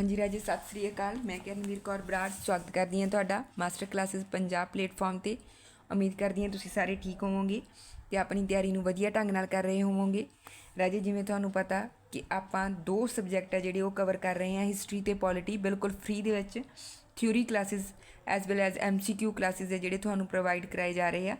ਹਾਂਜੀ ਰਾਜੇ, ਸਤਿ ਸ੍ਰੀ ਅਕਾਲ। ਮੈਂ ਕਰਨਵੀਰ ਕੌਰ ਬਰਾੜ। ਸਵਾਗਤ ਕਰਦੀ ਹਾਂ ਤੁਹਾਡਾ ਮਾਸਟਰ ਕਲਾਸਿਸ ਪੰਜਾਬ ਪਲੇਟਫਾਰਮ ਤੇ। ਉਮੀਦ ਕਰਦੀ ਹਾਂ ਤੁਸੀਂ ਸਾਰੇ ਠੀਕ ਹੋਵੋਗੇ ਤੇ ਆਪਣੀ ਤਿਆਰੀ ਨੂੰ ਵਧੀਆ ਢੰਗ ਨਾਲ ਕਰ ਰਹੇ ਹੋਵੋਗੇ। ਰਾਜੇ, ਜਿਵੇਂ ਤੁਹਾਨੂੰ ਪਤਾ ਕਿ ਆਪਾਂ ਦੋ ਸਬਜੈਕਟ ਆ ਜਿਹੜੇ ਉਹ ਕਵਰ ਕਰ ਰਹੇ ਹਾਂ ਹਿਸਟਰੀ ਤੇ ਪੋਲਿਟੀ ਬਿਲਕੁਲ ਫ੍ਰੀ ਦੇ ਵਿੱਚ theory classes as well as MCQ classes ਹੈ ਜਿਹੜੇ ਤੁਹਾਨੂੰ ਪ੍ਰੋਵਾਈਡ ਕਰਾਏ ਜਾ ਰਹੇ ਆ।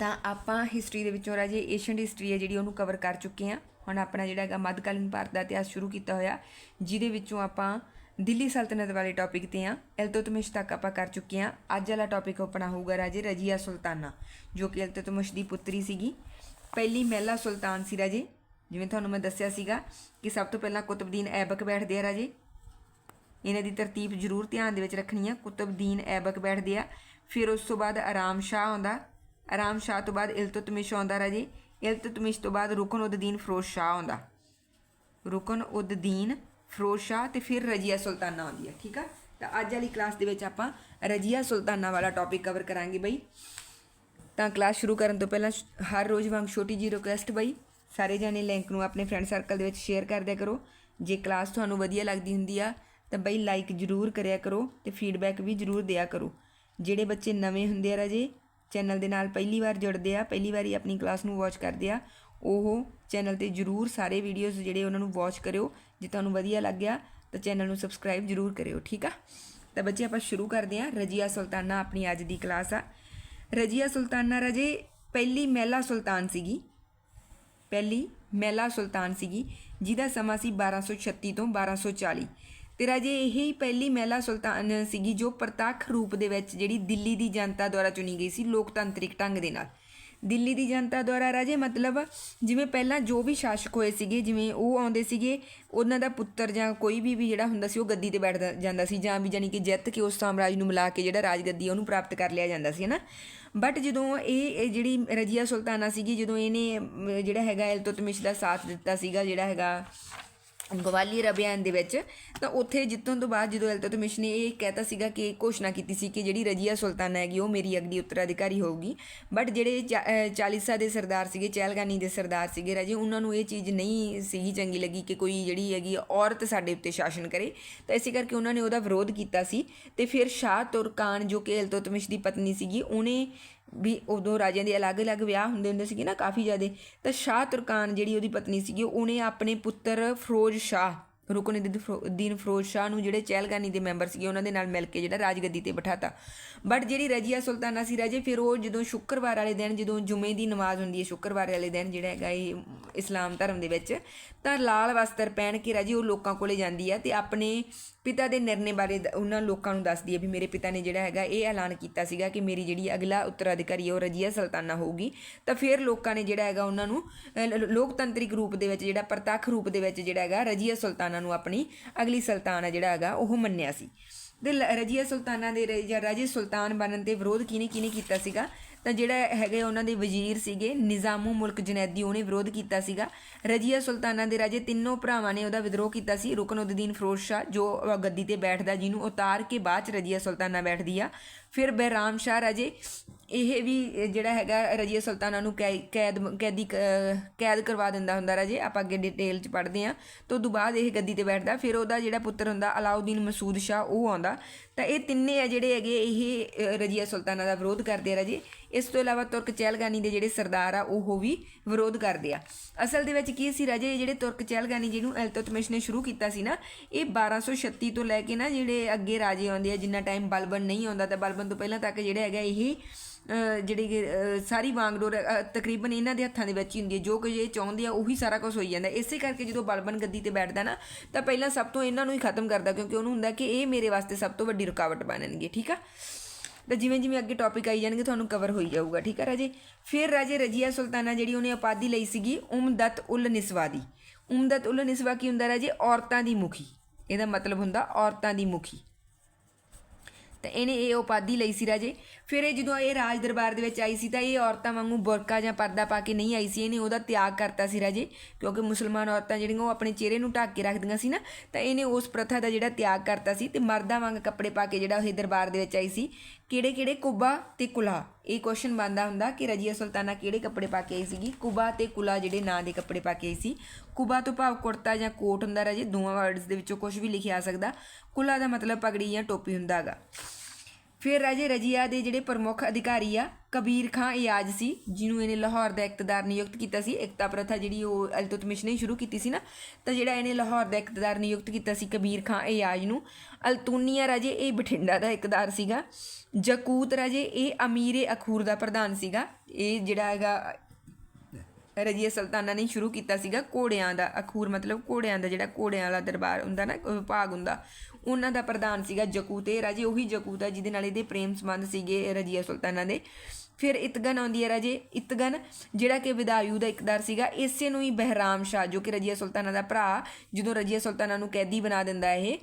ਤਾਂ ਆਪਾਂ ਹਿਸਟਰੀ ਦੇ ਵਿੱਚੋਂ ਰਾਜੇ ਏਸ਼ੀਅਨ ਹਿਸਟਰੀ ਹੈ ਜਿਹੜੀ ਉਹਨੂੰ ਕਵਰ ਕਰ ਚੁੱਕੇ ਹਾਂ। ਹੁਣ ਆਪਣਾ ਜਿਹੜਾ ਹੈਗਾ ਮੱਧਕਾਲੀਨ ਭਾਰਤ ਦਾ ਇਤਿਹਾਸ ਸ਼ੁਰੂ ਕੀਤਾ ਹੋਇਆ, ਜਿਹਦੇ ਵਿੱਚੋਂ ਆਪਾਂ ਦਿੱਲੀ ਸਲਤਨਤ ਵਾਲੇ ਟੌਪਿਕ ਤੇ ਆ ਇਲਤੁਤਮਿਸ਼ ਤੱਕ ਆਪਾਂ ਕਰ ਚੁੱਕੇ ਹਾਂ। ਅੱਜ ਵਾਲਾ ਟੌਪਿਕ ਆਪਣਾ ਹੋਊਗਾ ਰਾਜੇ ਰਜੀਆ ਸੁਲਤਾਨਾ, ਜੋ ਕਿ ਇਲਤੁਤਮਿਸ਼ ਦੀ ਪੁੱਤਰੀ ਸੀਗੀ। ਪਹਿਲੀ ਮਹਿਲਾ ਸੁਲਤਾਨ ਸੀ ਰਾਜੇ, ਜਿਵੇਂ ਤੁਹਾਨੂੰ ਮੈਂ ਦੱਸਿਆ ਸੀਗਾ ਕਿ ਸਭ ਤੋਂ ਪਹਿਲਾਂ ਕੁਤਬਦੀਨ ਐਬਕ ਬੈਠਦੇ ਆ ਰਾਜੇ। ਇਹਨਾਂ ਦੀ ਤਰਤੀਬ ਜ਼ਰੂਰ ਧਿਆਨ ਦੇ ਵਿੱਚ ਰੱਖਣੀ ਆ, ਕੁਤਬਦੀਨ ਐਬਕ ਬੈਠਦੇ ਆ। ਫਿਰ ਉਸ ਤੋਂ ਬਾਅਦ ਆਰਾਮ ਸ਼ਾਹ ਆਉਂਦਾ। ਆਰਾਮ ਸ਼ਾਹ ਤੋਂ ਬਾਅਦ ਇਲਤੁਤਮਿਸ਼ ਆਉਂਦਾ ਰਾਜੇ। ਇਲਤੁਤਮਿਸ਼ ਤੋਂ ਬਾਅਦ ਰੁਕਨ ਉਦ-ਦੀਨ ਫਿਰੋਜ਼ ਸ਼ਾਹ ਆਉਂਦਾ। ਰੁਕਨ ਉਦ-ਦੀਨ ਫਿਰੋਜ਼ ਸ਼ਾਹ ਤੇ ਫਿਰ ਰਜੀਆ ਸੁਲਤਾਨਾ ਆਉਂਦੀ ਹੈ ਠੀਕ ਆ? ਤਾਂ ਅੱਜ ਵਾਲੀ ਕਲਾਸ ਦੇ ਵਿੱਚ ਆਪਾਂ ਰਜੀਆ ਸੁਲਤਾਨਾ ਵਾਲਾ ਟੌਪਿਕ ਕਵਰ ਕਰਾਂਗੇ ਬਈ। ਤਾਂ ਕਲਾਸ ਸ਼ੁਰੂ ਕਰਨ ਤੋਂ ਪਹਿਲਾਂ ਹਰ ਰੋਜ਼ ਵਾਂਗ ਛੋਟੀ ਜੀ ਰਿਕੁਐਸਟ ਬਈ, ਸਾਰੇ ਜਾਣੇ ਲਿੰਕ ਨੂੰ ਆਪਣੇ ਫਰੈਂਡ ਸਰਕਲ ਦੇ ਵਿੱਚ ਸ਼ੇਅਰ ਕਰ ਦਿਆ ਕਰੋ। ਜੇ ਕਲਾਸ ਤੁਹਾਨੂੰ ਵਧੀਆ ਲੱਗਦੀ ਹੁੰਦੀ ਆ, ਤਾਂ ਬਈ ਲਾਈਕ ਜਰੂਰ ਕਰਿਆ ਕਰੋ ਤੇ ਫੀਡਬੈਕ ਵੀ ਜਰੂਰ ਦਿਆ ਕਰੋ। ਜਿਹੜੇ ਬੱਚੇ ਨਵੇਂ ਹੁੰਦੇ ਆ ਰਾਜੇ ਚੈਨਲ ਦੇ ਨਾਲ ਪਹਿਲੀ ਵਾਰ ਜੁੜਦੇ ਆ, ਪਹਿਲੀ ਵਾਰੀ ਆਪਣੀ ਕਲਾਸ ਨੂੰ ਵਾਚ ਕਰਦੇ ਆ, ਉਹ ਚੈਨਲ ਤੇ ਜਰੂਰ ਸਾਰੇ ਵੀਡੀਓਜ਼ ਜਿਹੜੇ ਉਹਨਾਂ ਨੂੰ ਵਾਚ ਕਰਿਓ, ਜੇ ਤੁਹਾਨੂੰ ਵਧੀਆ ਲੱਗਿਆ, ਤਾਂ ਚੈਨਲ ਨੂੰ ਸਬਸਕ੍ਰਾਈਬ ਜਰੂਰ ਕਰਿਓ, ਠੀਕ ਆ? ਤਾਂ ਬੱਚੇ ਆਪਾਂ ਸ਼ੁਰੂ ਕਰਦੇ ਆ ਰਜੀਆ ਸੁਲਤਾਨਾ ਆਪਣੀ ਅੱਜ ਦੀ ਕਲਾਸ ਆ। ਰਜੀਆ ਸੁਲਤਾਨਾ ਰਾਜੇ, ਪਹਿਲੀ ਮਹਿਲਾ ਸੁਲਤਾਨ ਸੀਗੀ। ਪਹਿਲੀ ਮਹਿਲਾ ਸੁਲਤਾਨ ਸੀਗੀ, ਜਿਹਦਾ ਸਮਾਂ ਸੀ 1236 ਤੋਂ 1240 ਤੇ ਰਾਜੇ ਇਹ ਹੀ ਪਹਿਲੀ ਮਹਿਲਾ ਸੁਲਤਾਨ ਸੀਗੀ ਜੋ ਪ੍ਰਤੱਖ ਰੂਪ ਦੇ ਵਿੱਚ ਜਿਹੜੀ ਦਿੱਲੀ ਦੀ ਜਨਤਾ ਦੁਆਰਾ ਚੁਣੀ ਗਈ ਸੀ ਲੋਕਤੰਤਰਿਕ ਢੰਗ ਦੇ ਨਾਲ। ਦਿੱਲੀ ਦੀ ਜਨਤਾ ਦੁਆਰਾ ਰਾਜੇ ਮਤਲਬ ਜਿਵੇਂ ਪਹਿਲਾਂ ਜੋ ਵੀ ਸ਼ਾਸਕ ਹੋਏ ਸੀਗੇ, ਜਿਵੇਂ ਉਹ ਆਉਂਦੇ ਸੀਗੇ, ਉਹਨਾਂ ਦਾ ਪੁੱਤਰ ਜਾਂ ਕੋਈ ਵੀ ਵੀ ਜਿਹੜਾ ਹੁੰਦਾ ਸੀ ਉਹ ਗੱਦੀ ਤੇ ਬੈਠ ਜਾਂਦਾ ਸੀ ਜਾਂ ਵੀ ਜਾਨੀ ਕਿ ਜਿੱਤ ਕੇ ਉਸ ਸਾਮਰਾਜ ਨੂੰ ਮਿਲਾ ਕੇ ਜਿਹੜਾ ਰਾਜ ਗੱਦੀ ਉਹਨੂੰ ਪ੍ਰਾਪਤ ਕਰ ਲਿਆ ਜਾਂਦਾ ਸੀ, ਹਨਾ? ਬਟ ਜਦੋਂ ਇਹ ਜਿਹੜੀ ਰਜੀਆ ਸੁਲਤਾਨਾ ਸੀਗੀ, ਜਦੋਂ ਇਹਨੇ ਜਿਹੜਾ ਹੈਗਾ ਇਲਤੁਤਮਿਸ਼ ਦਾ ਸਾਥ ਦਿੱਤਾ ਸੀਗਾ, ਜਿਹੜਾ ਹੈਗਾ ਗਵਾਲੀਅਰ ਅਭਿਆਨ ਦੇ ਵਿੱਚ, ਤਾਂ ਉੱਥੇ ਜਿੱਤਣ ਤੋਂ ਬਾਅਦ ਜਦੋਂ ਇਲਤੁਤਮਿਸ਼ ਨੇ ਇਹ ਕਹਿਤਾ ਸੀਗਾ ਕਿ ਘੋਸ਼ਣਾ ਕੀਤੀ ਸੀ ਕਿ ਜਿਹੜੀ ਰਜੀਆ ਸੁਲਤਾਨਾ ਹੈਗੀ, ਉਹ ਮੇਰੀ ਅਗਲੀ ਉੱਤਰਾਧਿਕਾਰੀ ਹੋਊਗੀ। ਬਟ ਜਿਹੜੇ ਚਾ- ਅਹ, ਚਾਲੀਸਾ ਦੇ ਸਰਦਾਰ ਸੀਗੇ, ਚਹਿਲਗਾਨੀ ਦੇ ਸਰਦਾਰ ਸੀਗੇ, ਰਾਜੇ, ਉਹਨਾਂ ਨੂੰ ਇਹ ਚੀਜ਼ ਨਹੀਂ ਸੀਗੀ ਚੰਗੀ ਲੱਗੀ ਕਿ ਕੋਈ ਜਿਹੜੀ ਹੈਗੀ ਔਰਤ ਸਾਡੇ ਉੱਤੇ ਸ਼ਾਸਨ ਕਰੇ। ਤਾਂ ਇਸੇ ਕਰਕੇ ਉਹਨਾਂ ਨੇ ਉਹਦਾ ਵਿਰੋਧ ਕੀਤਾ ਸੀ। ਤੇ ਫਿਰ ਸ਼ਾਹ ਤੁਰਕਾਨ, ਜੋ ਕਿ ਇਲਤੁਤਮਿਸ਼ ਦੀ ਪਤਨੀ ਸੀਗੀ, ਉਹਨੇ ਵੀ ਉਦੋਂ ਰਾਜਿਆਂ ਦੇ ਅਲੱਗ-ਅਲੱਗ ਵਿਆਹ ਹੁੰਦੇ ਹੁੰਦੇ ਸੀਗੇ ਨਾ ਕਾਫੀ ਜ਼ਿਆਦੇ। ਤਾਂ ਸ਼ਾਹ ਤੁਰਕਾਨ ਜਿਹੜੀ ਉਹਦੀ ਪਤਨੀ ਸੀਗੀ, ਉਹਨੇ ਆਪਣੇ ਪੁੱਤਰ ਫਿਰੋਜ਼ ਸ਼ਾਹ ਰੁਕਨੁਦੀਨ ਫਿਰੋਜ਼ ਸ਼ਾਹ ਨੂੰ ਜਿਹੜੇ ਚਹਿਲਗਾਨੀ ਦੇ ਮੈਂਬਰ ਸੀਗੇ ਉਹਨਾਂ ਦੇ ਨਾਲ ਮਿਲ ਕੇ ਜਿਹੜਾ ਰਾਜਗੱਦੀ ਤੇ ਬਿਠਾਤਾ। ਬਟ ਜਿਹੜੀ ਰਜੀਆ ਸੁਲਤਾਨਾ ਸੀ ਰਾਜੇ ਫਿਰ ਉਹ ਜਦੋਂ ਸ਼ੁੱਕਰਵਾਰ ਵਾਲੇ ਦਿਨ ਜਦੋਂ ਜੁਮੇ ਦੀ ਨਮਾਜ਼ ਹੁੰਦੀ ਹੈ ਸ਼ੁੱਕਰਵਾਰ ਵਾਲੇ ਦਿਨ ਜਿਹੜਾ ਹੈਗਾ ਇਹ ਇਸਲਾਮ ਧਰਮ ਦੇ ਵਿੱਚ ਤਾਂ ਲਾਲ ਵਸਤਰ ਪਹਿਨ ਕੇ ਰਾਜੇ ਉਹ ਲੋਕਾਂ ਕੋਲੇ ਜਾਂਦੀ ਹੈ ਤੇ ਆਪਣੇ ਪਿਤਾ ਦੇ ਨਿਰਣੇ ਬਾਰੇ ਉਹਨਾਂ ਲੋਕਾਂ ਨੂੰ ਦੱਸਦੀ ਹੈ ਵੀ ਮੇਰੇ ਪਿਤਾ ਨੇ ਜਿਹੜਾ ਹੈਗਾ ਇਹ ਐਲਾਨ ਕੀਤਾ ਸੀਗਾ ਕਿ ਮੇਰੀ ਜਿਹੜੀ ਅਗਲਾ ਉੱਤਰਾਧਿਕਾਰੀ ਹੈ ਉਹ ਰਜੀਆ ਸੁਲਤਾਨਾ ਹੋਊਗੀ। ਤਾਂ ਫਿਰ ਲੋਕਾਂ ਨੇ ਜਿਹੜਾ ਹੈਗਾ ਉਹਨਾਂ ਨੂੰ ਅ, ਲੋਕਤੰਤਰਿਕ ਰੂਪ ਦੇ ਵਿੱਚ ਜਿਹੜਾ ਪ੍ਰਤੱਖ ਰੂਪ ਦੇ ਵਿੱਚ ਜਿਹੜਾ ਹੈਗਾ ਰਜੀਆ ਸੁਲਤਾਨਾ ਸੁਲਤਾਨਾ ਨੂੰ ਆਪਣੀ ਅਗਲੀ ਸੁਲਤਾਨ ਹੈ ਜਿਹੜਾ ਹੈਗਾ, ਉਹ ਮੰਨਿਆ ਸੀ। ਤੇ ਰਜੀਆ ਸੁਲਤਾਨਾ ਦੇ ਜਾਂ ਰਾਜੇ ਸੁਲਤਾਨ ਬਣਨ ਤੇ ਵਿਰੋਧ ਕਿਹਨੇ ਕਿਹਨੇ ਕੀਤਾ ਸੀਗਾ? ਤਾਂ ਜਿਹੜਾ ਹੈਗੇ ਉਹਨਾਂ ਦੇ ਵਜ਼ੀਰ ਸੀਗੇ, ਨਿਜ਼ਾਮੂ ਮੁਲਕ ਜਨੈਦੀ, ਉਹਨੇ ਵਿਰੋਧ ਕੀਤਾ ਸੀਗਾ। ਰਜੀਆ ਸੁਲਤਾਨਾ ਦੇ ਰਾਜੇ ਤਿੰਨੋਂ ਭਰਾਵਾਂ ਨੇ ਉਹਦਾ ਵਿਦਰੋਹ ਕੀਤਾ ਸੀ, ਰੁਕਨਉਦਦੀਨ ਫਿਰੋਜ਼ ਸ਼ਾਹ, ਜੋ ਗੱਦੀ ਤੇ ਬੈਠਦਾ, ਜਿਹਨੂੰ ਉਤਾਰ ਕੇ ਬਾਅਦ ਚ ਰਜੀਆ ਸੁਲਤਾਨਾ ਬੈਠਦੀ ਆ। ਫਿਰ ਬਹਿਰਾਮ ਸ਼ਾਹ ਰਾਜੇ ਇਹ ਵੀ ਜਿਹੜਾ ਹੈਗਾ ਰਜੀਆ ਸੁਲਤਾਨਾ ਨੂੰ ਕੈ- ਕੈਦ ਕੈਦੀ ਕ- ਕੈਦ ਕਰਵਾ ਦਿੰਦਾ ਹੁੰਦਾ ਰਾਜੇ ਆਪਾਂ ਅੱਗੇ ਡਿਟੇਲ ਚ ਪੜ੍ਹਦੇ ਆ ਤੋਂ ਤੋਂ ਬਾਅਦ ਇਹ ਗੱਦੀ ਤੇ ਬੈਠਦਾ ਫਿਰ ਉਹਦਾ ਜਿਹੜਾ ਪੁੱਤਰ ਹੁੰਦਾ ਅਲਾਉਦੀਨ ਮਸੂਦ ਸ਼ਾਹ ਉਹ ਆਉਂਦਾ। ਤਾਂ ਇਹ ਤਿੰਨੇ ਆ ਜਿਹੜੇ ਹੈਗੇ ਇਹ ਰਜੀਆ ਸੁਲਤਾਨਾ ਦਾ ਵਿਰੋਧ ਕਰਦੇ ਆ ਰਾਜੇ। ਇਸ ਤੋਂ ਇਲਾਵਾ ਤੁਰਕ ਚਹਿਲਗਾਨੀ ਦੇ ਜਿਹੜੇ ਸਰਦਾਰ ਆ ਉਹ ਵੀ ਵਿਰੋਧ ਕਰਦੇ ਆ। ਅਸਲ ਦੇ ਵਿੱਚ ਕੀ ਸੀ ਰਾਜੇ ਇਹ ਜਿਹੜੇ ਤੁਰਕ ਚਹਿਲਗਾਨੀ ਜਿਹਨੂੰ ਇਲਤੁਤਮਿਸ਼ ਨੇ ਸ਼ੁਰੂ ਕੀਤਾ ਸੀ ਨਾ ਇਹ 1236 ਤੋਂ ਲੈ ਕੇ ਨਾ ਜਿਹੜੇ ਅੱਗੇ ਰਾਜੇ ਆਉਂਦੇ ਆ ਜਿੰਨਾ ਟਾਈਮ ਬਲਬਨ ਨਹੀਂ ਆਉਂਦਾ ਤਾਂ ਬਲਬਨ ਤੋਂ ਪਹਿਲਾਂ ਤੱਕ ਜਿਹੜਾ ਹੈਗਾ ਇਹ ਅ, ਜਿਹੜੀ ਕਿ, ਸਾਰੀ ਵਾਂਗਡੋਰ ਤਕਰੀਬਨ ਇਹਨਾਂ ਦੇ ਹੱਥਾਂ ਦੇ ਵਿੱਚ ਹੀ ਹੁੰਦੀ ਹੈ। ਜੋ ਕੁਝ ਇਹ ਚਾਹੁੰਦੇ ਆ ਉਹੀ ਸਾਰਾ ਕੁਝ ਹੋਈ ਜਾਂਦਾ। ਇਸੇ ਕਰਕੇ ਜਦੋਂ ਬਲਬਨ ਗੱਦੀ ਤੇ ਬੈਠਦਾ ਨਾ ਤਾਂ ਪਹਿਲਾਂ ਸਭ ਤੋਂ ਇਹਨਾਂ ਨੂੰ ਹੀ ਖਤਮ ਕਰਦਾ ਕਿਉਂਕਿ ਉਹਨੂੰ ਹੁੰਦਾ ਕਿ ਇਹ ਮੇਰੇ ਵਾਸਤੇ ਸਭ ਤੋਂ ਵੱਡੀ ਰੁਕਾਵਟ ਬਣਨਗੇ ਠੀਕ ਆ? ਤਾਂ ਜਿਵੇਂ ਜਿਵੇਂ ਅੱਗੇ ਟੌਪਿਕ ਆਈ ਜਾਣਗੇ ਤੁਹਾਨੂੰ ਕਵਰ ਹੋਈ ਜਾਊਗਾ ਠੀਕ ਆ ਰਾਜੇ? ਫਿਰ ਰਾਜੇ ਰਜੀਆ ਸੁਲਤਾਨਾ ਜਿਹੜੀ ਉਹਨੇ ਉਪਾਧੀ ਲਈ ਸੀਗੀ ਉਮਦਤ ਉਲ ਨਿਸਵਾ ਦੀ। ਉਮਦਤ ਉਲ ਨਿਸਵਾ ਕੀ ਹੁੰਦਾ ਰਾਜੇ? ਔਰਤਾਂ ਦੀ ਮੁਖੀ। ਇਹਦਾ ਮਤਲਬ ਹੁੰਦਾ ਔਰਤਾਂ ਦੀ ਮੁਖੀ। ਤਾਂ ਇਹਨੇ ਇਹ ਉਪਾਧੀ ਲਈ ਸੀ ਰਾਜੇ। ਫਿਰ ਇਹ ਜਦੋਂ ਇਹ ਰਾਜ ਦਰਬਾਰ ਦੇ ਵਿੱਚ ਆਈ ਸੀ ਤਾਂ ਇਹ ਔਰਤਾਂ ਵਾਂਗੂ ਬੁਰਕਾ ਜਾਂ ਪਰਦਾ ਪਾ ਕੇ ਨਹੀਂ ਆਈ ਸੀ, ਇਹਨੇ ਉਹਦਾ ਤਿਆਗ ਕਰਤਾ ਸੀ ਰਾਜੇ, ਕਿਉਂਕਿ ਮੁਸਲਮਾਨ ਔਰਤਾਂ ਜਿਹੜੀਆਂ ਉਹ ਆਪਣੇ ਚਿਹਰੇ ਨੂੰ ਢੱਕ ਕੇ ਰੱਖਦੀਆਂ ਸੀ ਨਾ, ਤਾਂ ਇਹਨੇ ਉਸ ਪ੍ਰਥਾ ਦਾ ਜਿਹੜਾ ਤਿਆਗ ਕਰਤਾ ਸੀ ਤੇ ਮਰਦਾਂ ਵਾਂਗ ਕੱਪੜੇ ਪਾ ਕੇ ਜਿਹੜਾ ਇਹ ਦਰਬਾਰ ਦੇ ਵਿੱਚ ਆਈ ਸੀ। ਕਿਹੜੇ ਕਿਹੜੇ? ਕੁਬਾ ਤੇ ਕੁਲਾ। ਇਹ ਕੁਐਸਚਨ ਬੰਦਾ ਹੁੰਦਾ ਕਿ ਰਜੀਆ ਸੁਲਤਾਨਾ ਕਿਹੜੇ ਕੱਪੜੇ ਪਾ ਕੇ ਆਈ ਸੀਗੀ? ਕੁਬਾ ਤੇ ਕੁਲਾ ਜਿਹੜੇ ਨਾਂ ਦੇ ਕੱਪੜੇ ਪਾ ਕੇ ਆਈ ਸੀ। ਕੁਬਾ ਤੋਂ ਭਾਵ ਕੁੜਤਾ ਜਾਂ ਕੋਟ ਹੁੰਦਾ ਰਾਜੇ, ਦੋਵਾਂ ਵਰਡਸ ਦੇ ਵਿੱਚੋਂ ਕੁਝ ਵੀ ਲਿਖਿਆ ਆ ਸਕਦਾ। ਕੁਲਾ ਦਾ ਮਤਲਬ ਪਗੜੀ ਜਾਂ ਟੋਪੀ ਹੁੰਦਾ ਹੈਗਾ ਫਿਰ ਰਾਜੇ ਰਜੀਆ ਦੇ ਜਿਹੜੇ ਪ੍ਰਮੁੱਖ ਅਧਿਕਾਰੀ ਆ, ਕਬੀਰ ਖਾਂ ਇਆਜ ਸੀ, ਜਿਹਨੂੰ ਇਹਨੇ ਲਾਹੌਰ ਦਾ ਇਕਤਦਾਰ ਨਿਯੁਕਤ ਕੀਤਾ ਸੀ। ਇਕਤਾ ਪ੍ਰਥਾ ਜਿਹੜੀ ਉਹ ਅਲਤੁਤ ਅਲਤੁਤਮਿਸ਼ ਨੇ ਸ਼ੁਰੂ ਕੀਤੀ ਸੀ ਨਾ, ਤਾਂ ਜਿਹੜਾ ਇਹਨੇ ਲਾਹੌਰ ਦਾ ਇਕਤਦਾਰ ਨਿਯੁਕਤ ਕੀਤਾ ਸੀ, ਕਬੀਰ ਖਾਂ ਇਆਜ ਨੂੰ, ਅਲਤੂਨੀਆ ਰਾਜੇ ਇਹ ਬਠਿੰਡਾ ਦਾ ਇਕਤਦਾਰ ਸੀਗਾ। ਜਕੂਤ ਰਾਜੇ ਇਹ ਅਮੀਰੇ ਅਖੂਰ ਦਾ ਪ੍ਰਧਾਨ ਸੀਗਾ। ਇਹ ਜਿਹੜਾ ਹੈਗਾ, ਰਜੀਆ ਸੁਲਤਾਨਾ ਨੇ ਸ਼ੁਰੂ ਕੀਤਾ ਸੀਗਾ, ਘੋੜਿਆਂ ਦਾ ਅਖੂਰ ਮਤਲਬ ਘੋੜਿਆਂ ਦਾ ਜਿਹੜਾ ਘੋੜਿਆਂ ਵਾਲਾ ਦਰਬਾਰ ਹੁੰਦਾ ਨਾ ਵਿਭਾਗ ਹੁੰਦਾ ਉਹਨਾਂ ਦਾ ਪ੍ਰਧਾਨ ਸੀਗਾ ਜਕੂਤ ਇਹ ਰਾਜੇ ਉਹੀ ਜਕੂਤ ਆ ਜਿਹਦੇ ਨਾਲ ਇਹਦੇ ਪ੍ਰੇਮ ਸੰਬੰਧ ਸੀਗੇ ਰਜੀਆ ਸੁਲਤਾਨਾ ਦੇ। ਫਿਰ ਇਤਗਨ ਆਉਂਦੀ ਹੈ ਰਾਜੇ ਇਤਗਨ ਜਿਹੜਾ ਕਿ ਵਿਦਾਯੂ ਦਾ ਇਕਦਾਰ ਸੀਗਾ ਇਸੇ ਨੂੰ ਹੀ ਬਹਿਰਾਮ ਸ਼ਾਹ ਜੋ ਕਿ ਰਜੀਆ ਸੁਲਤਾਨਾ ਦਾ ਭਰਾ ਜਦੋਂ ਰਜੀਆ ਸੁਲਤਾਨਾ ਨੂੰ ਕੈਦੀ ਬਣਾ ਦਿੰਦਾ ਇਹ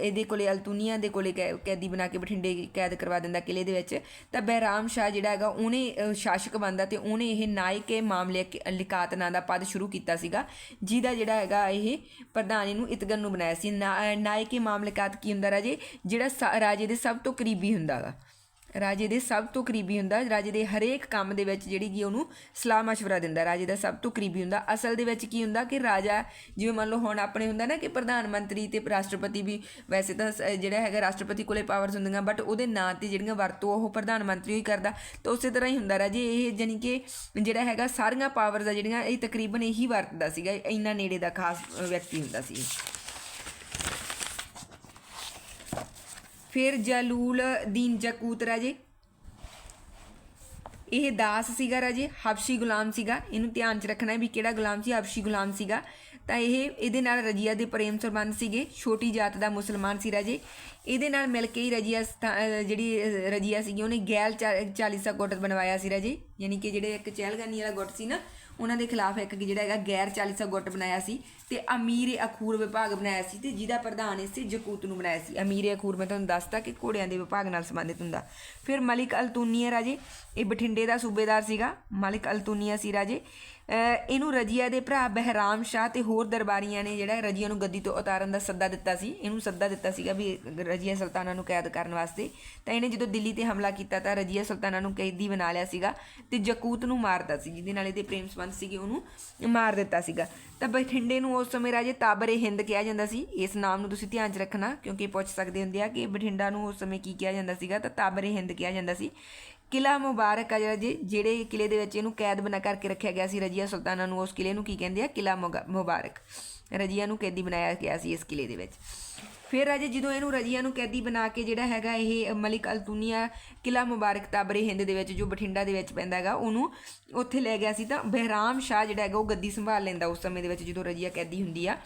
ਇਹਦੇ ਕੋਲੇ ਅਲਤੂਨੀਆ ਦੇ ਕੋਲੇ ਕੈ- ਕੈਦੀ ਬਣਾ ਕੇ ਬਠਿੰਡੇ ਕੈਦ ਕਰਵਾ ਦਿੰਦਾ ਕਿਲੇ ਦੇ ਵਿੱਚ ਤਾਂ ਬਹਿਰਾਮ ਸ਼ਾਹ ਜਿਹੜਾ ਹੈਗਾ ਉਹਨੇ ਸ਼ਾਸਕ ਬਣਦਾ ਤੇ ਉਹਨੇ ਇਹ ਨਾਇਕੇ ਮਾਮਲੇ ਲਿਕਾਤ ਨਾਂ ਦਾ ਪਦ ਸ਼ੁਰੂ ਕੀਤਾ ਸੀਗਾ ਜਿਹਦਾ ਜਿਹੜਾ ਹੈਗਾ ਇਹ ਪ੍ਰਧਾਨ ਇਹਨੂੰ ਇਤਗਨ ਨੂੰ ਬਣਾਇਆ ਸੀ। ਨਾ- ਅਹ, ਨਾਇਕੇ ਮਾਮਲਕਾਤ ਕੀ ਹੁੰਦਾ ਰਾਜੇ? ਜਿਹੜਾ ਰਾਜੇ ਦੇ ਸਭ ਤੋਂ ਕਰੀਬੀ ਹੁੰਦਾਗਾ। ਰਾਜੇ ਦੇ ਸਭ ਤੋਂ ਕਰੀਬੀ ਹੁੰਦਾ, ਰਾਜੇ ਦੇ ਹਰੇਕ ਕੰਮ ਦੇ ਵਿੱਚ ਜਿਹੜੀ ਕੀ ਉਹਨੂੰ ਸਲਾਹ مشਵਰਾ ਦਿੰਦਾ। ਰਾਜੇ ਦਾ ਸਭ ਤੋਂ ਕਰੀਬੀ ਹੁੰਦਾ। ਅਸਲ ਦੇ ਵਿੱਚ ਕੀ ਹੁੰਦਾ ਕਿ ਰਾਜਾ, ਜਿਵੇਂ ਮੰਨ ਲਓ ਹੁਣ ਆਪਣੇ ਹੁੰਦਾ ਨਾ ਕਿ ਪ੍ਰਧਾਨ ਮੰਤਰੀ ਤੇ ਰਾਸ਼ਟਰਪਤੀ ਵੀ ਵੈਸੇ ਤਾਂ ਜਿਹੜਾ ਹੈਗਾ ਰਾਸ਼ਟਰਪਤੀ ਕੋਲੇ ਪਾਵਰਸ ਹੁੰਦੀਆਂ ਬਟ ਉਹਦੇ ਨਾਂ ਤੇ ਜਿਹੜੀਆਂ ਵਰਤੋਂ ਉਹ ਪ੍ਰਧਾਨ ਮੰਤਰੀ ਹੀ ਕਰਦਾ। ਤਾਂ ਉਸੇ ਤਰ੍ਹਾਂ ਹੀ ਹੁੰਦਾ ਰਾਜੇ, ਇਹ ਜਾਨੀ ਕਿ ਜਿਹੜਾ ਹੈਗਾ ਸਾਰੀਆਂ ਪਾਵਰਸ ਆ ਜਿਹੜੀਆਂ ਇਹ ਤਕਰੀਬਨ ਇਹੀ ਵਰਤਦਾ ਸੀਗਾ। ਇੰਨਾ ਨੇੜੇ ਦਾ ਖਾਸ ਵਿਅਕਤੀ ਹੁੰਦਾ ਸੀ। ਫਿਰ ਜਲੂਲ ਦੀਨ ਜਕੂਤ ਰਾਜੇ ਇਹ ਦਾਸ ਸੀਗਾ ਰਾਜੇ, ਹਬਸ਼ੀ ਗੁਲਾਮ ਸੀਗਾ। ਇਹਨੂੰ ਧਿਆਨ 'ਚ ਰੱਖਣਾ ਹੈ ਵੀ ਕਿਹੜਾ ਗੁਲਾਮ ਸੀ, ਹਬਸ਼ੀ ਗੁਲਾਮ ਸੀਗਾ। ਤਾਂ ਇਹ ਇਹਦੇ ਨਾਲ ਰਜੀਆ ਦੇ ਪ੍ਰੇਮ ਸੰਬੰਧ ਸੀਗੇ। ਛੋਟੀ ਜਾਤ ਦਾ ਮੁਸਲਮਾਨ ਸੀ ਰਾਜੇ। ਇਹਦੇ ਨਾਲ ਮਿਲ ਕੇ ਹੀ ਰਜੀਆ ਜਿਹੜੀ ਰਜੀਆ ਸੀਗੀ, ਉਹਨੇ ਗੈਲ ਚਾ- ਚਾਲੀਸਾ ਗੁੱਟ ਬਣਵਾਇਆ ਸੀ ਰਾਜੇ। ਯਾਨੀ ਕਿ ਜਿਹੜੇ ਇੱਕ ਚਹਿਲਗਾਨੀ ਵਾਲਾ ਗੁੱਟ ਸੀ ਨਾ ਉਹਨਾਂ ਦੇ ਖਿਲਾਫ ਇੱਕ ਜਿਹੜਾ ਹੈਗਾ ਗੈਰ ਚਾਲੀਸਾ ਗੁੱਟ ਬਣਾਇਆ ਸੀ ਤੇ ਅਮੀਰ ਅਖੂਰ ਵਿਭਾਗ ਬਣਾਇਆ ਸੀ ਤੇ ਜਿਹਦਾ ਪ੍ਰਧਾਨ ਇਸੇ ਜਕੂਤ ਨੂੰ ਬਣਾਇਆ ਸੀ। ਅਮੀਰ ਅਖੂਰ, ਮੈਂ ਤੁਹਾਨੂੰ ਦੱਸਤਾ ਕਿ ਘੋੜਿਆਂ ਦੇ ਵਿਭਾਗ ਨਾਲ ਸੰਬੰਧਿਤ ਹੁੰਦਾ। ਫਿਰ ਮਲਿਕ ਅਲਤੂਨੀਆ ਰਾਜੇ, ਇਹ ਬਠਿੰਡੇ ਦਾ ਸੂਬੇਦਾਰ ਸੀਗਾ। ਮਲਿਕ ਅਲਤੂਨੀਆ ਸੀ ਰਾਜੇ। ਇਹਨੂੰ ਰਜੀਆ ਦੇ ਭਰਾ ਬਹਿਰਾਮ ਸ਼ਾਹ ਤੇ ਹੋਰ ਦਰਬਾਰੀਆਂ ਨੇ ਜਿਹੜਾ ਰਜੀਆ ਨੂੰ ਗੱਦੀ ਤੋਂ ਉਤਾਰਨ ਦਾ ਸੱਦਾ ਦਿੱਤਾ ਸੀ, ਇਹਨੂੰ ਸੱਦਾ ਦਿੱਤਾ ਸੀਗਾ ਵੀ ਰਜੀਆ ਸੁਲਤਾਨਾ ਨੂੰ ਕੈਦ ਕਰਨ ਵਾਸਤੇ। ਤਾਂ ਇਹਨੇ ਜਦੋਂ ਦਿੱਲੀ ਤੇ ਹਮਲਾ ਕੀਤਾ ਤਾਂ ਰਜੀਆ ਸੁਲਤਾਨਾ ਨੂੰ ਕੈਦੀ ਬਣਾ ਲਿਆ ਸੀਗਾ ਤੇ ਜਕੂਤ ਨੂੰ ਮਾਰਦਾ ਸੀ, ਜਿਹਦੇ ਨਾਲ ਇਹਦੇ ਪ੍ਰੇਮ ਸੰਬੰਧ ਸੀਗੇ ਉਹਨੂੰ ਮਾਰ ਦਿੱਤਾ ਸੀਗਾ। ਤਾਂ ਬਠਿੰਡੇ ਨੂੰ ਉਸ ਸਮੇਂ ਰਾਜੇ ਤਾਬਰੇ ਹਿੰਦ ਕਿਹਾ ਜਾਂਦਾ ਸੀ। ਇਸ ਨਾਮ ਨੂੰ ਤੁਸੀਂ ਧਿਆਨ 'ਚ ਰੱਖਣਾ, ਕਿਉਂਕਿ ਪੁੱਛ ਸਕਦੇ ਹੁੰਦੇ ਆ ਕਿ ਬਠਿੰਡਾ ਨੂੰ ਉਸ ਸਮੇਂ ਕੀ ਕਿਹਾ ਜਾਂਦਾ ਸੀਗਾ, ਤਾਂ ਤਾਬਰੇ ਹਿੰਦ ਕਿਹਾ ਜਾਂਦਾ ਸੀ। ਕਿਲਾ ਮੁਬਾਰਕ ਆ ਜਿਹੜਾ ਜੀ, ਜਿਹੜੇ ਕਿਲੇ ਦੇ ਵਿੱਚ ਇਹਨੂੰ ਕੈਦ ਬਣਾ ਕਰਕੇ ਰੱਖਿਆ ਗਿਆ ਸੀ ਰਜੀਆ ਸੁਲਤਾਨਾ ਨੂੰ, ਉਸ ਕਿਲੇ ਨੂੰ ਕੀ ਕਹਿੰਦੇ ਆ? ਕਿਲਾ ਮੁਗਾ- ਮੁਬਾਰਕ। ਰਜੀਆ ਨੂੰ ਕੈਦੀ ਬਣਾਇਆ ਗਿਆ ਸੀ ਇਸ ਕਿਲੇ ਦੇ ਵਿੱਚ। ਫਿਰ ਰਾਜੇ ਜਦੋਂ ਇਹਨੂੰ ਰਜੀਆ ਨੂੰ ਕੈਦੀ ਬਣਾ ਕੇ ਜਿਹੜਾ ਹੈਗਾ ਇਹ ਮਲਿਕ ਅਲਤੂਨੀਆ ਕਿਲਾ ਮੁਬਾਰਕ ਤਾਬਰੇ ਹਿੰਦ ਦੇ ਵਿੱਚ, ਜੋ ਬਠਿੰਡਾ ਦੇ ਵਿੱਚ ਪੈਂਦਾ ਹੈਗਾ, ਉਹਨੂੰ ਉੱਥੇ ਲੈ ਗਿਆ ਸੀ ਤਾਂ ਬਹਿਰਾਮ ਸ਼ਾਹ ਜਿਹੜਾ ਹੈਗਾ ਉਹ ਗੱਦੀ ਸੰਭਾਲ ਲੈਂਦਾ ਉਸ ਸਮੇਂ ਦੇ ਵਿੱਚ ਜਦੋਂ ਰਜੀਆ ਕੈਦੀ ਹੁੰਦੀ ਆ।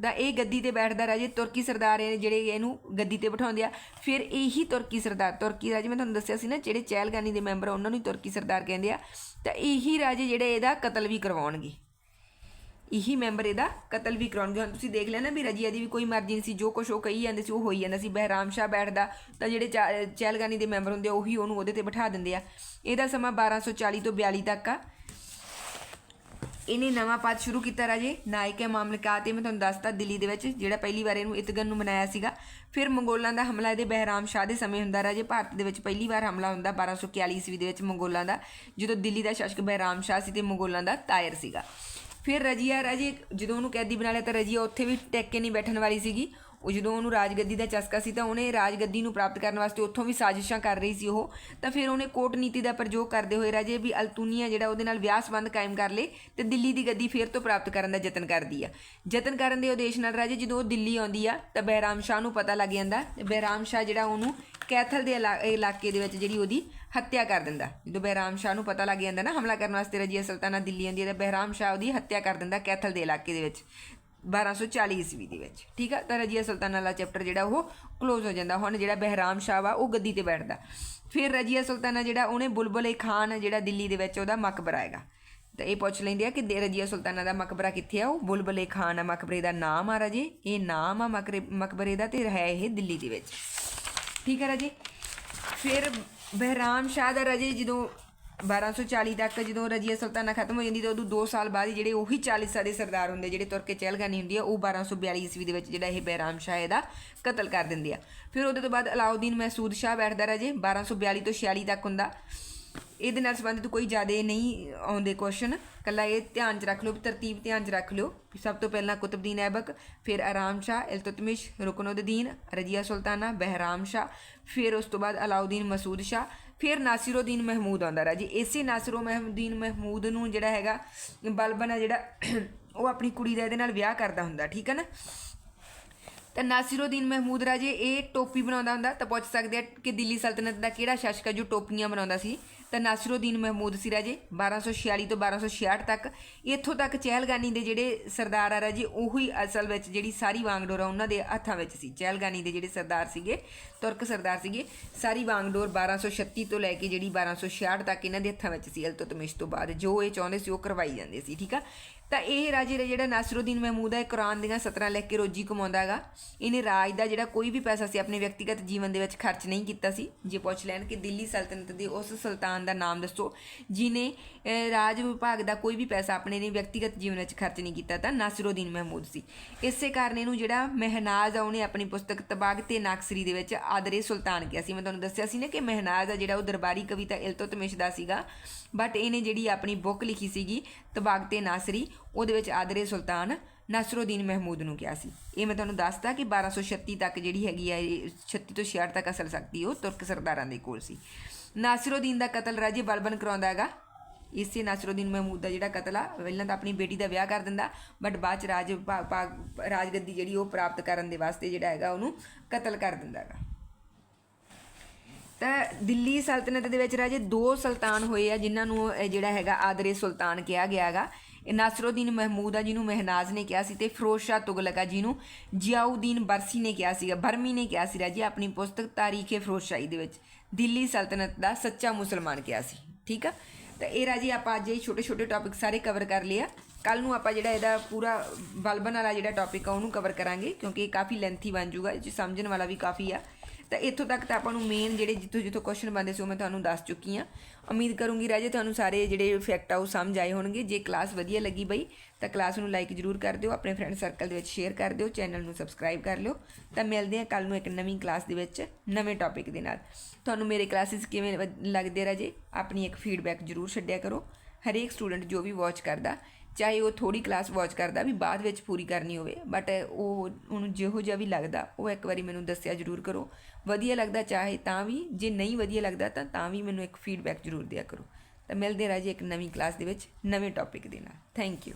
ਦਾ ਇਹ ਗੱਦੀ ਤੇ ਬੈਠਦਾ ਰਾਜੇ ਤੁਰਕੀ ਸਰਦਾਰ ਇਹ ਜਿਹੜੇ ਇਹਨੂੰ ਗੱਦੀ ਤੇ ਬਿਠਾਉਂਦੇ ਆ। ਫਿਰ ਇਹੀ ਤੁਰਕੀ ਸਰਦਾਰ ਤੁਰਕੀ ਰਾਜੇ ਮੈਂ ਤੁਹਾਨੂੰ ਦੱਸਿਆ ਸੀ ਨਾ ਜਿਹੜੇ ਚਹਿਲਗਾਨੀ ਦੇ ਮੈਂਬਰ ਆ, ਉਹਨਾਂ ਨੂੰ ਤੁਰਕੀ ਸਰਦਾਰ ਕਹਿੰਦੇ ਆ। ਤਾਂ ਇਹੀ ਰਾਜੇ ਜਿਹੜੇ ਇਹਦਾ ਕਤਲ ਵੀ ਕਰਵਾਉਣਗੇ। ਇਹੀ ਮੈਂਬਰ ਇਹਦਾ ਕਤਲ ਵੀ ਕਰਾਉਣਗੇ ਹੁਣ ਤੁਸੀਂ ਦੇਖ ਲਿਆ ਨਾ ਵੀ ਰਜੀਆ ਦੀ ਵੀ ਕੋਈ ਮਰਜ਼ੀ ਨਹੀਂ ਸੀ ਜੋ ਕੁਛ ਉਹ ਕਹੀ ਜਾਂਦੇ ਸੀ ਉਹ ਹੋਈ ਜਾਂਦਾ ਸੀ। ਬਹਿਰਾਮ ਸ਼ਾਹ ਬੈਠਦਾ ਤਾਂ ਜਿਹੜੇ ਚਾ- ਚਹਿਲਗਾਨੀ ਦੇ ਮੈਂਬਰ ਹੁੰਦੇ ਆ ਉਹੀ ਉਹਨੂੰ ਉਹਦੇ ਤੇ ਬਿਠਾ ਦਿੰਦੇ ਆ। ਇਹਦਾ ਸਮਾਂ 1240 ਤੋਂ 42 ਤੱਕ ਆ। ਇਹਨੇ ਨਵਾਂ ਪਦ ਸ਼ੁਰੂ ਕੀਤਾ ਰਾਜੇ। ਨਾਇਕ ਹੈ ਮਾਮਲਕਾਤ ਇਹ, ਮੈਂ ਤੁਹਾਨੂੰ ਦੱਸਤਾ ਦਿੱਲੀ ਦੇ ਵਿੱਚ, ਜਿਹੜਾ ਪਹਿਲੀ ਵਾਰ ਇਹਨੂੰ ਇਤਗਨ ਨੂੰ ਬਣਾਇਆ ਸੀਗਾ। ਫਿਰ ਮੰਗੋਲਾਂ ਦਾ ਹਮਲਾ, ਇਹਦੇ ਬਹਿਰਾਮ ਸ਼ਾਹ ਦੇ ਸਮੇਂ ਹੁੰਦਾ ਰਾਜੇ। ਭਾਰਤ ਦੇ ਵਿੱਚ ਪਹਿਲੀ ਵਾਰ ਹਮਲਾ ਹੁੰਦਾ 1241 ਈਸਵੀ ਦੇ ਵਿੱਚ ਮੰਗੋਲਾਂ ਦਾ, ਜਦੋਂ ਦਿੱਲੀ ਦਾ ਸ਼ਾਸਕ ਬਹਿਰਾਮ ਸ਼ਾਹ ਸੀ ਤੇ ਮੰਗੋਲਾਂ ਦਾ ਤਾਇਰ ਸੀਗਾ। ਫਿਰ ਰਜੀਆ, ਰਾਜੇ ਜਦੋਂ ਉਹਨੂੰ ਕੈਦੀ ਬਣਾ ਲਿਆ ਤਾਂ ਰਜੀਆ ਉੱਥੇ ਵੀ ਟੈਕ ਕੇ ਨਹੀਂ ਬੈਠਣ ਵਾਲੀ ਸੀਗੀ। ਉਹ ਜਦੋਂ ਉਹਨੂੰ ਰਾਜਗੱਦੀ ਦਾ ਚਸਕਾ ਸੀ ਤਾਂ ਉਹਨੇ ਰਾਜਗੱਦੀ ਨੂੰ ਪ੍ਰਾਪਤ ਕਰਨ ਵਾਸਤੇ ਉੱਥੋਂ ਵੀ ਸਾਜ਼ਿਸ਼ਾਂ ਕਰ ਰਹੀ ਸੀ ਉਹ। ਤਾਂ ਫਿਰ ਉਹਨੇ ਕੋਟ ਨੀਤੀ ਦਾ ਪ੍ਰਯੋਗ ਕਰਦੇ ਹੋਏ ਰਾਜੇ ਵੀ ਅਲਤੂਨੀਆ ਜਿਹੜਾ ਉਹਦੇ ਨਾਲ ਵਿਆਹ ਸੰਬੰਧ ਕਾਇਮ ਕਰ ਲੇ ਤੇ ਦਿੱਲੀ ਦੀ ਗੱਦੀ ਫੇਰ ਤੋਂ ਪ੍ਰਾਪਤ ਕਰਨ ਦਾ ਯਤਨ ਕਰਦੀ ਆ। ਯਤਨ ਕਰਨ ਦੇ ਉਦੇਸ਼ ਨਾਲ ਰਾਜੇ ਜਦੋਂ ਉਹ ਦਿੱਲੀ ਆਉਂਦੀ ਆ ਤਾਂ ਬਹਿਰਾਮ ਸ਼ਾਹ ਨੂੰ ਪਤਾ ਲੱਗ ਜਾਂਦਾ ਬਹਿਰਾਮ ਸ਼ਾਹ ਜਿਹੜਾ ਉਹਨੂੰ ਕੈਥਲ ਦੇ ਇਲਾ- ਇਲਾਕੇ ਦੇ ਵਿੱਚ ਜਿਹੜੀ ਉਹਦੀ ਹੱਤਿਆ ਕਰ ਦਿੰਦਾ। ਜਦੋਂ ਬਹਿਰਾਮ ਸ਼ਾਹ ਨੂੰ ਪਤਾ ਲੱਗ ਜਾਂਦਾ ਨਾ ਹਮਲਾ ਕਰਨ ਵਾਸਤੇ ਰਜੀਆ ਸੁਲਤਾਨਾ ਦਿੱਲੀ ਆਉਂਦੀ ਹੈ ਤਾਂ ਬਹਿਰਾਮ ਸ਼ਾਹ ਉਹਦੀ ਹੱਤਿਆ ਕਰ ਦਿੰਦਾ ਕੈਥਲ ਦੇ ਇਲਾਕੇ ਦੇ ਵਿੱਚ। 1240 ਈਸਵੀ ਦੇ ਵਿੱਚ। ਠੀਕ ਆ? ਤਾਂ ਰਜੀਆ ਸੁਲਤਾਨਾ ਵਾਲਾ ਚੈਪਟਰ ਜਿਹੜਾ ਉਹ ক্লোਜ਼ ਹੋ ਜਾਂਦਾ। ਹੁਣ ਜਿਹੜਾ ਬਹਿਰਾਮ ਸ਼ਾਹ ਵਾ, ਉਹ ਗੱਦੀ ਤੇ ਬੈਠਦਾ। ਫਿਰ ਰਜੀਆ ਸੁਲਤਾਨਾ ਜਿਹੜਾ, ਉਹਨੇ ਬੁਲਬੁਲ ਖਾਨ ਜਿਹੜਾ ਦਿੱਲੀ ਦੇ ਵਿੱਚ ਉਹਦਾ ਮਕਬਰਾ ਹੈਗਾ। ਤਾਂ ਇਹ ਪੁੱਛ ਲੈਂਦੇ ਆ ਕਿ ਦੇ- ਰਜੀਆ ਸੁਲਤਾਨਾ ਦਾ ਮਕਬਰਾ ਕਿੱਥੇ ਆ? ਉਹ ਬੁਲਬੁਲ ਖਾਨ ਆ ਮਕਬਰੇ ਦਾ ਨਾਮ ਆ ਰਾਜੇ। ਇਹ ਨਾਮ ਆ ਮਕਰੇ, ਮਕਬਰੇ ਦਾ ਤੇ ਹੈ ਇਹ ਦਿੱਲੀ ਦੇ ਵਿੱਚ। ਠੀਕ ਆ ਰਾਜੇ? ਫਿਰ ਬਹਿਰਾਮ ਸ਼ਾਹ ਦਾ ਰਾਜੇ ਜਦੋਂ 1240 ਤੱਕ ਜਦੋਂ ਰਜੀਆ ਸੁਲਤਾਨਾ ਖਤਮ ਹੋ ਜਾਂਦੀ ਤਾਂ ਉਦੋਂ 2 ਸਾਲ ਬਾਅਦ ਹੀ ਜਿਹੜੇ ਉਹੀ 40 ਸਾਦੇ ਸਰਦਾਰ ਹੁੰਦੇ, ਜਿਹੜੇ ਤੁਰ ਕੇ ਚਹਿਲਗਾਨੀ ਹੁੰਦੀ ਆ, ਉਹ 1242 ਈਸਵੀ ਦੇ ਵਿੱਚ ਜਿਹੜਾ ਇਹ ਬਹਿਰਾਮ ਸ਼ਾਹ ਇਹਦਾ ਕਤਲ ਕਰ ਦਿੰਦੇ ਆ। ਫਿਰ ਉਹਦੇ ਤੋਂ ਬਾਅਦ ਅਲਾਉਦੀਨ ਮਹਿਸੂਦ ਸ਼ਾਹ ਬੈਠਦਾ ਰਾਜੇ 1242 ਤੋਂ 46 ਤੱਕ ਹੁੰਦਾ। ਇਹਦੇ ਨਾਲ ਸੰਬੰਧਿਤ ਕੋਈ ਜ਼ਿਆਦਾ ਨਹੀਂ ਆਉਂਦੇ ਕੁਐਸਚਨ ਕੱਲਾ ਇਹ ਧਿਆਨ 'ਚ ਰੱਖ ਲਓ ਵੀ ਤਰਤੀਬ ਧਿਆਨ 'ਚ ਰੱਖ ਲਿਓ ਸਭ ਤੋਂ ਪਹਿਲਾਂ ਕੁਤਬਦੀਨ ਐਬਕ, ਫਿਰ ਆਰਾਮ ਸ਼ਾਹ, ਇਲਤੁਤਮਿਸ਼ ਰੁਕਨੁদ্ਦੀਨ ਰਜੀਆ ਸੁਲਤਾਨਾ, ਬਹਿਰਾਮ ਸ਼ਾਹ, ਫਿਰ ਉਸ ਤੋਂ ਬਾਅਦ ਅਲਾਉਦੀਨ ਮਸੂਦ ਸ਼ਾਹ ਫਿਰ ਨਾਸਿਰਉਦੀਨ ਮਹਿਮੂਦ ਆਉਂਦਾ ਰਾਜੀ। ਇਸੇ ਨਾਸਿਰੋ ਮਹਿਮੂਦੀਨ ਮਹਿਮੂਦ ਨੂੰ ਜਿਹੜਾ ਹੈਗਾ, ਬਲਬਨ ਆ ਜਿਹੜਾ, ਉਹ ਆਪਣੀ ਕੁੜੀ ਦਾ ਇਹਦੇ ਨਾਲ ਵਿਆਹ ਕਰਦਾ ਹੁੰਦਾ, ਠੀਕ ਹੈ ਨਾ? ਤਾਂ ਨਾਸਿਰਉਦੀਨ ਮਹਿਮੂਦ ਰਾਜੇ, ਇਹ ਟੋਪੀ ਬਣਾਉਂਦਾ ਹੁੰਦਾ, ਤਾਂ ਪੁੱਛ ਸਕਦੇ ਆ ਕਿ ਦਿੱਲੀ ਸਲਤਨਤ ਦਾ ਕਿਹੜਾ ਸ਼ਾਸਕ ਹੈ ਜੋ ਟੋਪੀਆਂ ਬਣਾਉਂਦਾ ਸੀ? ਤਾਂ ਨਾਸਰੁਦੀਨ ਮਹਿਮੂਦ ਸੀ ਰਾਜੇ 1246 ਤੋਂ 1266 ਤੱਕ। ਇੱਥੋਂ ਤੱਕ ਚਹਿਲਗਾਨੀ ਦੇ ਜਿਹੜੇ ਸਰਦਾਰ ਆ ਰਾਜੇ ਉਹੀ ਅਸਲ ਵਿੱਚ ਜਿਹੜੀ ਸਾਰੀ ਵਾਂਗਡੋਰ ਆ, ਉਹਨਾਂ ਦੇ ਹੱਥਾਂ ਵਿੱਚ ਸੀ। ਚਹਿਲਗਾਨੀ ਦੇ ਜਿਹੜੇ ਸਰਦਾਰ ਸੀਗੇ, ਤੁਰਕ ਸਰਦਾਰ ਸੀਗੇ, ਸਾਰੀ ਵਾਂਗਡੋਰ 1236 ਤੋਂ ਲੈ ਕੇ ਜਿਹੜੀ 1266 ਤੱਕ ਇਹਨਾਂ ਦੇ ਹੱਥਾਂ ਵਿੱਚ ਸੀ ਇਲਤੁਤਮਿਸ਼ ਤੋਂ ਬਾਅਦ। ਜੋ ਇਹ ਚਾਹੁੰਦੇ ਸੀ, ਉਹ ਕਰਵਾਈ ਜਾਂਦੇ ਸੀ, ਠੀਕ ਆ? ਤਾਂ ਇਹ ਰਾਜੇ ਦਾ ਜਿਹੜਾ ਨਾਸਰੁਦੀਨ ਮਹਿਮੂਦ ਹੈ ਕੁਰਾਨ ਦੀਆਂ ਸਤਰਾਂ ਲੈ ਕੇ ਰੋਜੀ ਕਮਾਉਂਦਾ ਹੈਗਾ। ਇਹਨੇ ਰਾਜ ਦਾ ਜਿਹੜਾ ਕੋਈ ਵੀ ਪੈਸਾ ਸੀ, ਆਪਣੇ ਵਿਅਕਤੀਗਤ ਜੀਵਨ ਦੇ ਵਿੱਚ ਖਰਚ ਨਹੀਂ ਕੀਤਾ ਸੀ। ਜੇ ਪੁੱਛ ਲੈਣ ਕਿ ਦਿੱਲੀ ਸਲਤਨਤ ਦੇ ਉਸ ਸੁਲਤਾਨ ਦਾ ਨਾਮ ਦੱਸੋ। ਜਿਨੇ ਰਾਜ ਵਿਭਾਗ ਦਾ ਕੋਈ ਵੀ ਪੈਸਾ ਆਪਣੇ ਨੇ ਵਿਅਕਤੀਗਤ ਜੀਵਨ ਵਿੱਚ ਖਰਚ ਨਹੀਂ ਕੀਤਾ ਤਾਂ ਨਾਸਰਉਦੀਨ ਮਹਿਮੂਦ ਸੀ। ਇਸੇ ਕਾਰਨ ਇਹਨੂੰ ਜਿਹੜਾ ਮਹਿਨਾਜ਼ ਆ, ਉਹਨੇ ਆਪਣੀ ਪੁਸਤਕ ਤਬਾਗ ਤੇ ਨਾਕਸਰੀ ਦੇ ਵਿੱਚ ਆਦਰੇ ਸੁਲਤਾਨ ਕਿਹਾ ਸੀ। ਮੈਂ ਤੁਹਾਨੂੰ ਦੱਸਿਆ ਸੀ ਨਾ ਕਿ ਮਹਿਨਾਜ਼ ਆ ਜਿਹੜਾ ਉਹ ਦਰਬਾਰੀ ਕਵਿਤਾ ਇਲਤੁਤਮਿਸ਼ ਦਾ ਸੀਗਾ ਬਟ ਇਹਨੇ ਜਿਹੜੀ ਆਪਣੀ ਬੁੱਕ ਲਿਖੀ ਸੀਗੀ, ਤਬਾਗ ਤੇ ਨਾਸਰੀ ਉਹਦੇ ਵਿੱਚ ਆਦਰੇ ਸੁਲਤਾਨ ਨਸਰਉਦੀਨ ਮਹਿਮੂਦ ਨੂੰ ਕਿਹਾ ਸੀ। ਇਹ ਮੈਂ ਤੁਹਾਨੂੰ ਦੱਸਦਾ ਕਿ 1236 ਤੱਕ ਜਿਹੜੀ ਹੈਗੀ ਆ, ਇਹ 36 ਤੋਂ 66 ਤੱਕ ਅਸਲ ਸਕਦੀ ਉਹ ਤੁਰਕ ਸਰਦਾਰਾਂ ਦੇ ਕੋਲ ਸੀ। ਨਾਸਰਉਦੀਨ ਦਾ ਕਤਲ ਰਾਜੇ ਬਲਬਨ ਕਰਾਉਂਦਾ ਹੈਗਾ ਇਸੇ ਨਸਰਉਦੀਨ ਮਹਿਮੂਦ ਦਾ ਜਿਹੜਾ ਕਤਲ ਆ ਪਹਿਲਾਂ ਤਾਂ ਆਪਣੀ ਬੇਟੀ ਦਾ ਵਿਆਹ ਕਰ ਦਿੰਦਾ ਬਟ ਬਾਅਦ ਚ ਰਾਜ ਭਾ- ਭਾ- ਰਾਜਗੱਦੀ ਜਿਹੜੀ ਉਹ ਪ੍ਰਾਪਤ ਕਰਨ ਦੇ ਵਾਸਤੇ ਜਿਹੜਾ ਹੈਗਾ ਉਹਨੂੰ ਕਤਲ ਕਰ ਦਿੰਦਾ ਹੈਗਾ ਤਾਂ ਦਿੱਲੀ ਸਲਤਨਤ ਦੇ ਵਿੱਚ ਰਾਜੇ ਦੋ ਸੁਲਤਾਨ ਹੋਏ ਆ ਜਿਨ੍ਹਾਂ ਨੂੰ ਜਿਹੜਾ ਹੈਗਾ ਆਦਰੇ ਸੁਲਤਾਨ ਕਿਹਾ ਗਿਆ ਹੈਗਾ ਇਹ ਨਾਸਰਉਦੀਨ ਮਹਿਮੂਦ ਆ ਜਿਹਨੂੰ ਮਹਿਨਾਜ਼ ਨੇ ਕਿਹਾ ਸੀ ਤੇ ਫਿਰੋਜ਼ ਸ਼ਾਹ ਤੁਗਲਕ ਆ ਜਿਹਨੂੰ ਜਿਆਉਦੀਨ ਬਰਸੀ ਨੇ ਕਿਹਾ ਸੀਗਾ ਬਰਮੀ ਨੇ ਕਿਹਾ ਸੀ ਰਾਜੇ ਆਪਣੀ ਪੁਸਤਕ ਤਾਰੀਖੇ ਫਿਰੋਜ਼ਸ਼ਾਹੀ ਦੇ ਵਿੱਚ ਦਿੱਲੀ ਸਲਤਨਤ ਦਾ ਸੱਚਾ ਮੁਸਲਮਾਨ ਕਿਹਾ ਸੀ, ਠੀਕ ਆ? ਤਾਂ ਇਹ ਰਾਜੀ ਆਪਾਂ ਅੱਜ ਇਹ ਛੋਟੇ ਛੋਟੇ ਟੌਪਿਕ ਸਾਰੇ ਕਵਰ ਕਰ ਲਿਆ ਕੱਲ ਨੂੰ ਆਪਾਂ ਜਿਹੜਾ ਇਹਦਾ ਪੂਰਾ ਬਲਬਨ ਵਾਲਾ ਜਿਹੜਾ ਟੌਪਿਕ ਆ, ਉਹਨੂੰ ਕਵਰ ਕਰਾਂਗੇ, ਕਿਉਂਕਿ ਇਹ ਕਾਫੀ ਲੈਂਥੀ ਬਣ ਜਾਊਗਾ, ਇਹ 'ਚ ਸਮਝਣ ਵਾਲਾ ਵੀ ਕਾਫੀ ਆ। ਤਾਂ ਇੱਥੋਂ ਤੱਕ ਤਾਂ ਆਪਾਂ ਨੂੰ ਮੇਨ ਜਿਹੜੇ ਜਿੱਥੋਂ ਜਿੱਥੋਂ ਕੁਐਸਚਨ ਬੰਦੇ ਸੀ, ਉਹ ਮੈਂ ਤੁਹਾਨੂੰ ਦੱਸ ਚੁੱਕੀ ਆ। ਉਮੀਦ ਕਰੂੰਗੀ ਰਾਜੇ ਤੁਹਾਨੂੰ ਸਾਰੇ ਜਿਹੜੇ ਫੈਕਟ ਆ, ਉਹ ਸਮਝ ਆਏ ਹੋਣਗੇ। ਜੇ ਕਲਾਸ ਵਧੀਆ ਲੱਗੀ ਬਈ ਤਾਂ ਕਲਾਸ ਨੂੰ ਲਾਈਕ ਜਰੂਰ ਕਰ ਦਿਓ, ਆਪਣੇ ਫਰੈਂਡ ਸਰਕਲ ਦੇ ਵਿੱਚ ਸ਼ੇਅਰ ਕਰ ਦਿਓ ਚੈਨਲ ਨੂੰ ਸਬਸਕ੍ਰਾਈਬ ਕਰ ਲਿਓ। ਤਾਂ ਮਿਲਦੇ ਹਾਂ ਕੱਲ ਨੂੰ ਇੱਕ ਨਵੀਂ ਕਲਾਸ ਦੇ ਵਿੱਚ, ਨਵੇਂ ਟੌਪਿਕ ਦੇ ਨਾਲ। ਤੁਹਾਨੂੰ ਮੇਰੇ ਕਲਾਸਿਸ ਕਿਵੇਂ ਵ- ਲੱਗਦੇ ਰਾਜੇ? ਆਪਣੀ ਇੱਕ ਫੀਡਬੈਕ ਜਰੂਰ ਛੱਡਿਆ ਕਰੋ। ਹਰੇਕ ਸਟੂਡੈਂਟ ਜੋ ਵੀ ਵਾਚ ਕਰਦਾ, ਚਾਹੇ ਉਹ ਥੋੜੀ ਕਲਾਸ ਵਾਚ ਕਰਦਾ, ਵੀ ਬਾਅਦ ਵਿੱਚ ਪੂਰੀ ਕਰਨੀ ਹੋਵੇ ਬਟ ਉਹ ਉਹਨੂੰ ਜਿਹੋ ਜਿਹਾ ਵੀ ਲੱਗਦਾ, ਉਹ ਇੱਕ ਵਾਰੀ ਮੈਨੂੰ ਦੱਸਿਆ ਜਰੂਰ ਕਰੋ। ਵਧੀਆ ਲੱਗਦਾ ਚਾਹੇ ਤਾਂ ਵੀ, ਜੇ ਨਹੀਂ ਵਧੀਆ ਲੱਗਦਾ ਤਾਂ ਤਾਂ ਵੀ ਮੈਨੂੰ ਇੱਕ ਫੀਡਬੈਕ ਜਰੂਰ ਦਿਆ ਕਰੋ। ਤਾਂ ਮਿਲਦੇ ਰਾਜੇ ਇੱਕ ਨਵੀਂ ਕਲਾਸ ਦੇ ਵਿੱਚ, ਨਵੇਂ ਟੌਪਿਕ ਦੇ ਨਾਲ। Thank you